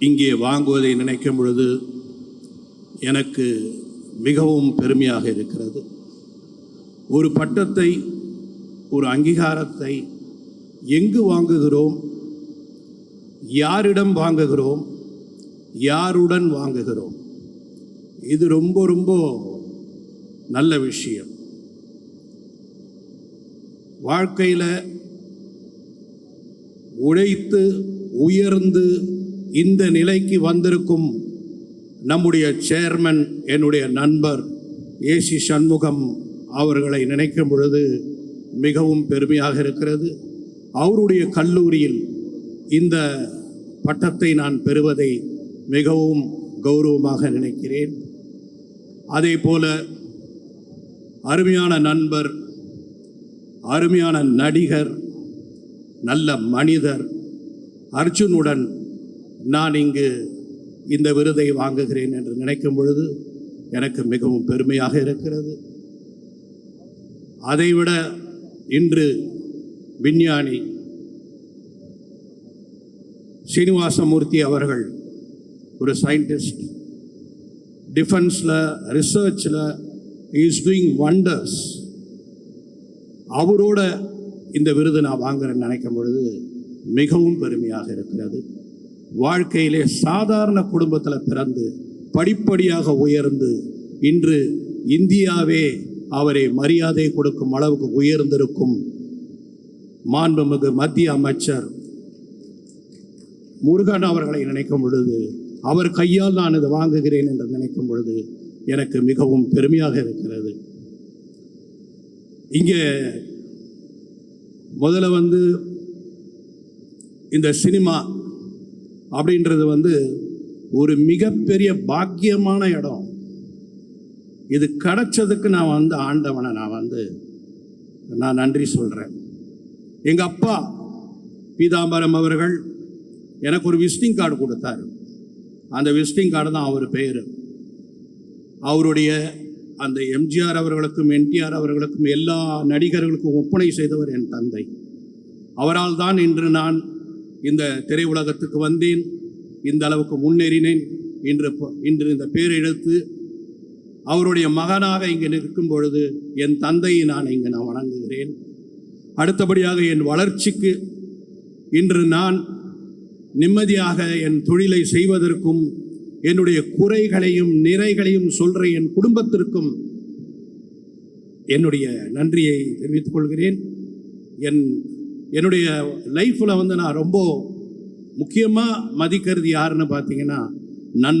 இங்கே வாங்குவதை நினைக்கும் பொழுது எனக்கு மிகவும் பெருமையாக இருக்கிறது. ஒரு பட்டத்தை ஒரு அங்கீகாரத்தை எங்கு வாங்குகிறோம்? யாரிடம் வாங்குகிறோம்? யாருடன் வாங்குகிறோம்? இது ரொம்ப ரொம்ப நல்ல விஷயம். வாழ்க்கையில் உழைத்து உயர்ந்து இந்த நிலைக்கு வந்திருக்கும் நம்முடைய சேர்மன் என்னுடைய நண்பர் ஏசி சண்முகம் அவர்களை நினைக்கும் பொழுது மிகவும் பெருமையாக இருக்கிறது. அவருடைய கல்லூரியில் இந்த பட்டத்தை நான் பெறுவதை மிகவும் கௌரவமாக நினைக்கிறேன். அதே போல அருமையான நண்பர் அருமையான நடிகர் நல்ல மனிதர் அர்ஜுனுடன் நான் இங்கு இந்த விருதை வாங்குகிறேன் என்று நினைக்கும் பொழுது எனக்கு மிகவும் பெருமையாக இருக்கிறது. அதைவிட இன்று விஞ்ஞானி சீனிவாசமூர்த்தி அவர்கள் ஒரு சயின்டிஸ்ட் டிஃபென்ஸில் ரிசர்ச்சில் இஸ் டூயிங் வண்டர்ஸ் அவரோட இந்த விருது நான் வாங்குறேன்னு நினைக்கும் பொழுது மிகவும் பெருமையாக இருக்கிறது. வாழ்க்கையிலே சாதாரண குடும்பத்தில் பிறந்து படிப்படியாக உயர்ந்து இன்று இந்தியாவே அவரை மரியாதை கொடுக்கும் அளவுக்கு உயர்ந்திருக்கும் மாண்புமிகு மத்திய அமைச்சர் முருகன் அவர்களை நினைக்கும் பொழுது அவர் கையால் நான் இதை வாங்குகிறேன் என்று நினைக்கும் பொழுது எனக்கு மிகவும் பெருமையாக இருக்கிறது. இங்கே முதல்ல வந்து இந்த சினிமா அப்படின்றது வந்து ஒரு மிகப்பெரிய பாக்கியமான இடம். இது கிடைச்சதுக்கு நான் வந்து ஆண்டவனை நான் வந்து நான் நன்றி சொல்கிறேன் எங்கள் அப்பா பீதாம்பரம் அவர்கள் எனக்கு ஒரு விசிட்டிங் கார்டு கொடுத்தாரு. அந்த விசிட்டிங் கார்டு தான் அவர் பேர். அவருடைய அந்த எம்ஜிஆர் அவர்களுக்கும் என்டிஆர் அவர்களுக்கும் எல்லா நடிகர்களுக்கும் ஒப்பனை செய்தவர் என் தந்தை. அவரால் தான் இன்று நான் இந்த திரையுலகத்துக்கு வந்தேன். இந்த அளவுக்கு முன்னேறினேன். இன்று இன்று இந்த பேரெழுத்து எடுத்து அவருடைய மகனாக இங்கே நிற்கும் பொழுது என் தந்தையை நான் இங்கு நான் வணங்குகிறேன். அடுத்தபடியாக என் வளர்ச்சிக்கு இன்று நான் நிம்மதியாக என் தொழிலை செய்வதற்கும் என்னுடைய குறைகளையும் நிறைகளையும் சொல்ற என் குடும்பத்திற்கும் என்னுடைய நன்றியை தெரிவித்துக் கொள்கிறேன். என் என்னுடைய லைஃப்பில் வந்து நான் ரொம்ப முக்கியமாக மதிக்கிறது யாருன்னு பார்த்தீங்கன்னா நண்பர்